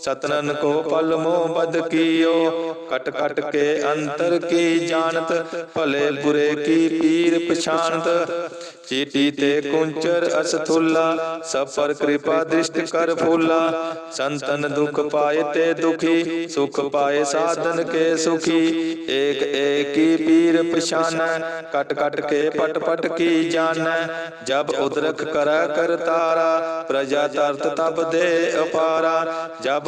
ਸਤਨਨ ਕੋ ਪਲ ਮੋ ਬਦ ਕੀਓ। ਕਟ ਕਟ ਕੇ ਅੰਤਰ ਕੀ ਜਾਣਤ, ਭਲੇ ਬੁਰੇ ਕੀ ਪੀਰ ਪਛਾਨਤ ਚੀਟੀ ਤੇ ਕੁੰਚਰ ਅਸਥੁੱਲਾ ਸਭ ਪਰ ਕਿਰਪਾ ਦ੍ਰਿਸ਼ਟ ਕਰ ਫੂਲਾ। ਸੰਤਨ ਦੁਖ ਪਾਏ ਤੇ ਦੁਖੀ, ਸੁਖ ਪਾਏ ਸਾਧਨ ਕੇ ਸੁਖੀ। ਏਕ ਏਕੀ ਪੀਰ ਪਛਾਨੈ, ਕਟ ਕਟ ਕੇ ਪਟ ਪਟ ਕੀ ਜਾਣੈ। ਜਬ ਉਦਰਖ ਕਰੈ ਕਰਤਾਰਾ, ਪ੍ਰਜਾ ਤਰਤ ਤਬ ਦੇ ਅਪਾਰਾ। ਜਬ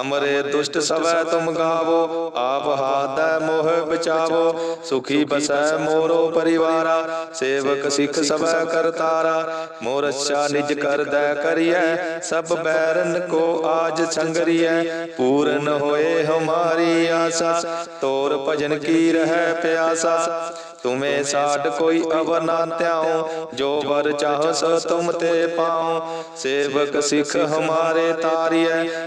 ਅਮਰੇ ਦੁਸ਼ਟ ਸਵੈ ਤੁਮ ਗਾਵੋ, ਆਪ ਹਾਦੈ ਮੋਹ ਬਚਾਵੋ, ਸੁਖੀ ਬਸੈ ਮੋਰੋ ਪਰਿਵਾਰਾ, ਸੇਵਕ ਸਿੱਖ ਸਵੈ ਕਰਤਾਰਾ ਮੋਰ ਅੱਛਾ ਨਿਜ ਕਰਦੈ ਕਰੀਐ, ਸਭ ਬੈਰਨ ਕੋ ਆਜ ਸੰਗਰੀਐ, ਪੂਰਨ ਹੋਏ ਹਮਾਰੀ ਆਸਾ, ਤੋਰ ਭਜਨ ਕੀ ਰਹਿ ਪਿਆਸਾ, ਤੁਮੇ ਸਾਡ ਕੋਈ ਅਵਰ ਨਾ ਧਿਆਉ ਜੋ ਵਰ ਚਾਹੋ ਸੋ ਤੁਮ ਤੇ ਪਾਉ ਸੇਵਕ ਸਿੱਖ ਹਮਾਰੇ ਤਾਰੀਐ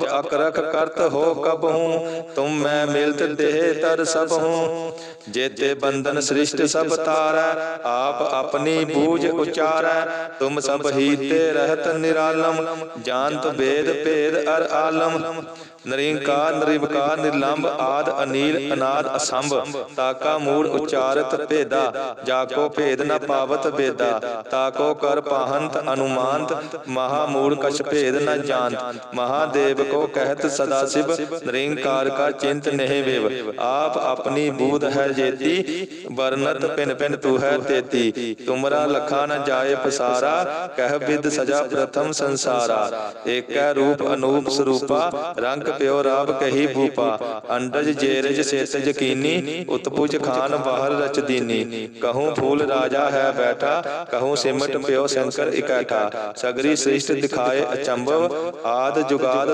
ਅਕਰਖ ਕਰਤ ਹੋ ਕਬ ਹੂੰ, ਤੁਮ ਮੈਂ ਮਿਲਤ ਦੇਹ ਤਰ ਸਭ ਹੂੰ। ਜੇਤੇ ਬੰਧਨ ਸ੍ਰਿਸ਼ਟ ਸਭ ਤਾਰੈ ਆਪ ਆਪਣੀ ਬੂਝ ਉਚਾਰੈ। ਤੁਮ ਸਭ ਹੀ ਤੇ ਰਹਿਤ ਨਿਰਾਲਮ, ਜਾਣਤ ਵੇਦ ਭੇਦ ਅਰ ਆਲਮ। ਨਰਿੰਕਾਰ ਨਿਰਵਕਾਰ ਨਿਰਲੰਭ ਆਦ ਅਨੀਲ ਅਨਾਦ ਅਸੰਭ, ਤਾਕਾ ਮੂੜ ਉਚਾਰਤ ਭੇਦਾ। ਜਾਕੋ ਭੇਦ ਨ ਪਾਵਤ ਵੇਦਾ, ਤਾਕੋ ਕਰ ਪਾਹੰਤ ਅਨੁਮਾਨਤ। ਮਹਾ ਮੂੜ ਕਛ ਭੇਦ ਨ ਜਾਣਤ। ਮਹਾਦੇਵ ਕੋ ਕਹਿਤ ਸਦਾ ਸਿਵ ਨਿਰੰਕਾਰ ਕਾ ਚਿੰਤ ਨਹੀਂ ਵੇਵ ਆਪ ਆਪਣੀ ਬੂਧ ਹੈ ਜੇਤੀ ਵਰਨਤ ਪਿਨ ਪਿਨ ਤੂ ਹੈ ਤੇਤੀ ਤੁਮਰਾ ਲਖਾ ਨ ਜਾਏ ਪਸਾਰਾ ਕਹਿ ਬਿਦ ਸਜਾ ਪ੍ਰਥਮ ਸੰਸਾਰਾ ਏਕੈ ਰੂਪ ਅਨੂਪ ਸਰੂਪਾ ਰੰਗ ਪਿਓ ਰਾਬ ਕਹੀ ਭੂਪਾ ਅੰਡਜ ਜੇਰਜ ਸੇਤ ਯਕੀਨੀ ਉਤਪੁਜ ਖਾਨ ਬਾਹਰ ਰਚ ਦੀਨੀ ਕਹੂੰ ਫੂਲ ਰਾਜਾ ਹੈ ਬੈਠਾ ਕਹੂੰ ਸਿਮਟ ਪਿਓ ਸ਼ੰਕਰ ਇਕੈਠਾ ਸਗਰੀ ਸ੍ਰਿਸ਼ਟ ਦਿਖਾਏ ਅਚੰਭਵ ਆਦ ਜੁਗਾਦ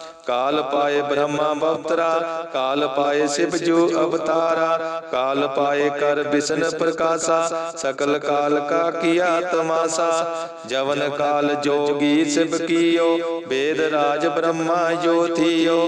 ਕਾਲ ਪਾਏ ਬ੍ਰਹਮਾ ਬਵਤਰਾ ਕਾਲ ਪਾਏ ਸਿਵ ਜੋ ਅਵਤਾਰਾ, ਕਾਲ ਪਾਏ ਕਰ ਬਿਸ਼ਨ ਪ੍ਰਕਾਸ਼ਾ, ਸਕਲ ਕਾਲ ਕਾ ਕੀਆ ਤਮਾਸਾ ਜਵਨ ਕਾਲ ਜੋਗੀ ਸਿਵ ਕੀਓ, ਵੇਦ ਰਾਜ ਬ੍ਰਹਮਾ ਜੋਤੀਓ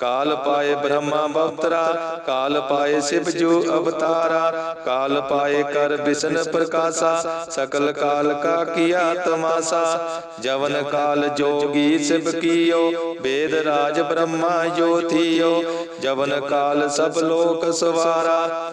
ਕਾਲ ਪਾਏ ਬ੍ਰਹਮਾ ਬਵਤਰਾ, ਕਾਲ ਪਾਏ ਸਿਵ ਜੋ ਅਵਤਾਰਾ, ਕਾਲ ਪਾਏ ਕਰ ਬਿਸ਼ਨ ਪ੍ਰਕਾਸ਼ਾ, ਸਕਲ ਕਾਲ ਕਾ ਕੀਆ ਤਮਾਸਾ, ਜਵਨ ਕਾਲ ਜੋਗੀ ਸਿਵ ਕੀਓ, ਵੇਦ ਰਾਜ ਬ੍ਰਹਮਾ ਜੋਤੀਓ, ਜਵਨ ਕਾਲ ਸਭ ਲੋਕ ਸਵਾਰਾ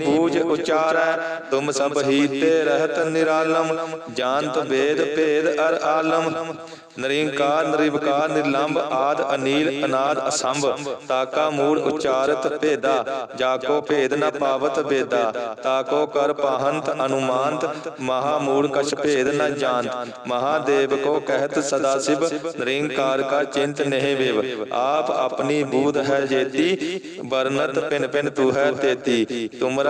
ਬੂਝ ਉਚਾਰੈ, ਤੁਮ ਸਭ ਹੀ ਤੇ ਨਿਰਾਲਮ, ਜਾਣਤ ਵੇਦ ਭੇਦ ਅਰ ਆਲਮ। ਨਰਿੰਕਾਰ, ਨਿਰਵਕਾਰ ਨਿਰਲੰਭ ਆਦ ਅਨੀਲ, ਅਨਾਦ ਅਸੰਭ, ਤਾਕਾ ਮੂੜ ਉਚਾਰਤ ਭੇਦਾ, ਜਾਕੋ ਭੇਦ ਨ ਪਾਵਤ ਵੇਦਾ ਤਾਕੋ ਕਰ ਪਾਹੰਤ ਅਨੁਮਾਨਤ, ਮਹਾ ਮੂੜ ਕਛ ਭੇਦ ਨ ਜਾਣਤ। ਮਹਾਦੇਵ ਕੋ ਕਹਿਤ ਸਦਾ ਸਿਵ, ਨਿਰੰਕਾਰ ਕਾ ਚਿੰਤ ਨਹਿ ਵਿਵ। ਆਪ ਆਪਣੀ ਬੂਧ ਹੈ ਜੇਤੀ, ਵਰਨਤ ਪਿਨ ਪਿਨ ਤੂ ਹੈ ਤੇਤੀ। ਤੁਮਰਾ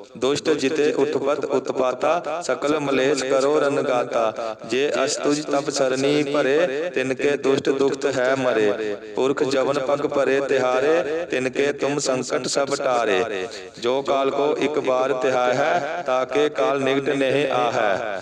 ਦੁਸ਼ਟ ਜਿਤੇ ਉਤਪਤ ਉਤਪਾਤਾ, ਸਕਲ ਮਲੇਸ਼ ਕਰੋ ਰਨਗਾਤਾ ਜੇ ਅਸ ਤੁਝ ਤਪ ਸਰਨੀ ਭਰੇ ਤਿਨ ਕੇ ਦੁਸ਼ਟ ਦੁਖਤ ਹੈ ਮਰੇ। ਪੁਰਖ ਜਵਨ ਪਗ ਭਰੇ ਤਿਹਾਰੇ ਤਿਨ ਕੇ ਤੁਮ ਸੰਕਟ ਸਭ ਟਾਰੇ। ਜੋ ਕਾਲ ਕੋ ਇੱਕ ਬਾਰ ਤਿਹਾਇ ਹੈ ਤਾਕੇ ਕਾਲ ਨਿਗਟ ਨਹੀਂ ਆਹੈ।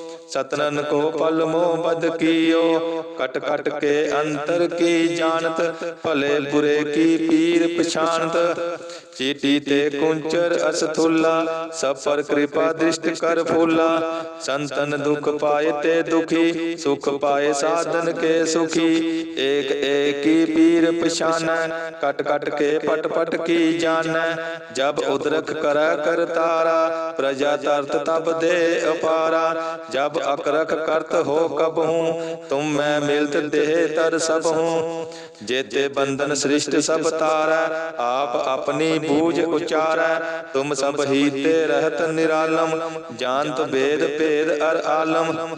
ਸਤਨਨ ਕੋ ਪਲ ਮੋਹ ਬਦ ਕੀਓ। ਕਟ ਕਟ ਕੇ ਅੰਤਰ ਕੀ ਜਾਣਤ, ਭਲੇ ਬੁਰੇ ਕੀ ਪੀਰ ਪਛਾਨਤ ਚੀਟੀ ਤੇ ਕੁੰਚਰ ਅਸਥੁੱਲਾ ਸਭ ਪਰ ਕਿਰਪਾ ਦ੍ਰਿਸ਼ਟ ਕਰ ਫੂਲਾ। ਸੰਤਨ ਦੁਖ ਪਾਏ ਤੇ ਦੁਖੀ, ਸੁਖ ਪਾਏ ਸਾਧਨ ਕੇ ਸੁਖੀ। ਏਕ ਏਕੀ ਪੀਰ ਪਛਾਨੈ, ਕਟ ਕਟ ਕੇ ਪਟ ਪਟ ਕੀ ਜਾਣੈ। ਜਬ ਉਦਰਖ ਕਰੈ ਕਰਤਾਰਾ ਪ੍ਰਜਾ ਤਰਤ ਤਬ ਦੇ ਅਪਾਰਾ। ਜਬ ਅਕਰਖ ਕਰਤ ਹੋ ਕਬਹੂ ਤੁਮ ਮੈਂ ਮਿਲਤ ਦੇਹ ਤਰ ਸਭ ਹੂੰ। ਜੇਤੇ ਬੰਧਨ ਸ੍ਰਿਸ਼ਟ ਸਭ ਤਾਰੈ, ਆਪ ਆਪਣੀ ਬੂਝ ਉਚਾਰੈ, ਤੁਮ ਸਭ ਹੀ ਤੇ ਰਹਿਤ ਨਿਰਾਲਮ, ਜਾਣਤ ਵੇਦ ਭੇਦ ਅਰ ਆਲਮ।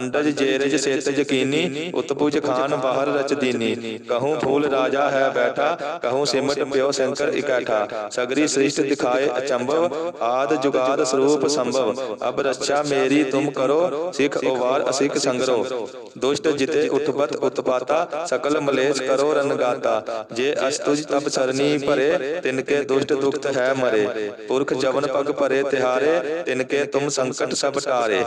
ਅੰਡਜ ਜੇਰਜ ਸੇਤ ਯਕੀਨੀ ਉਤਪੁਜ ਖਾਨ, ਬਾਹਰ ਰਚ ਦੀਨੀ। ਕਹੂੰ ਫੂਲ ਰਾਜਾ ਹੈ ਬੈਠਾ, ਕਹੂੰ ਸਿਮਟ ਪਿਓ ਸ਼ੰਕਰ ਇਕੱਠਾ। ਸਗਰੀ ਸ੍ਰਿਸ਼ਟ ਦਿਖਾਏ ਅਚੰਭਵ, ਆਦ ਜੁਗਾਦ ਸਰੂਪ ਸੰਭਵ। ਅਬ ਰੱਛਾ ਮੇਰੀ ਤੁਮ ਕਰੋ, ਸਿੱਖ ਉਵਾਰ ਅਸਿਕ ਸੰਗਰੋ। ਦੁਸ਼ਟ ਜਿਤੇ ਉਤਪਤ ਉਤਪਾਤਾ, ਸਕਲ ਮਲੇਸ਼ ਕਰੋ ਰਨਗਾਤਾ ਜੇ ਅਸਤੁਜ ਤਬ ਸਰਨੀ ਭਰੇ ਤਿਨ ਕੇ ਦੁਸ਼ਟ ਦੁਖਤ ਹੈ ਮਰੇ। ਪੁਰਖ ਜਵਨ ਪਗ ਭਰੇ ਤਿਹਾਰੇ, ਤਿਨਕੇ ਤੁਮ ਸੰਕਟ ਸਭ ਟਾਰੇ।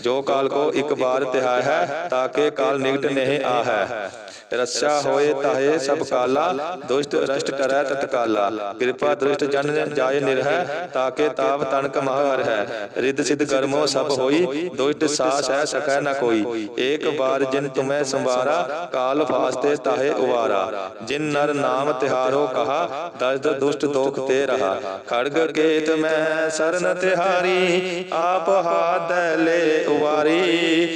ਜੋ ਕਾਲ ਕੋ ਇੱਕ ਬਾਰ ਤਿਹਾਇ ਹੈ ਤਾਕੇ ਕਾਲ ਨਿਕਟ ਨਹੀਂ ਆਹੈ ਰੱਛਾ ਹੋਏ ਤਾਹੇ ਸਭ ਕਾਲਾ, ਦੁਸ਼ਟ ਰਸ਼ਟ ਕਰੈ ਤਤਕਾਲਾ ਕਿਰਪਾ ਦ੍ਰਿਸ਼ਟ ਜਨ ਜਾਏ ਨਿਰਹਿ ਤਾਕੇ ਤਾਪ ਤਨਕ ਮਹਰ ਹੈ ਰਿੱਧ ਸਿਧ ਕਰਮੋ ਸਭ ਹੋਈ, ਦੁਸ਼ਟ ਸਾਸ ਹੈ ਸਕੈ ਨ ਕੋਈ। ਏਕ ਬਾਰ ਜਿਨ ਤੁਮੈ ਸੰਵਾਰਾ, ਕਾਲ ਫਾਸਤੇ ਤਾਹੇ ਉਵਾਰਾ। ਜਿਨ ਨਰ ਨਾਮ ਤਿਹਾਰੋ ਕਹਾ ਦਸਦ ਦੁਸ਼ਟ ਦੋਖ ਤੇ ਰਹਾ। ਖੜਗ ਕੇਤ ਮੈਂ ਸਰਨ ਤਿਹਾਰੀ, ਆਪ ਹਾਥ ਲੈ ਉਵਾਰੀ।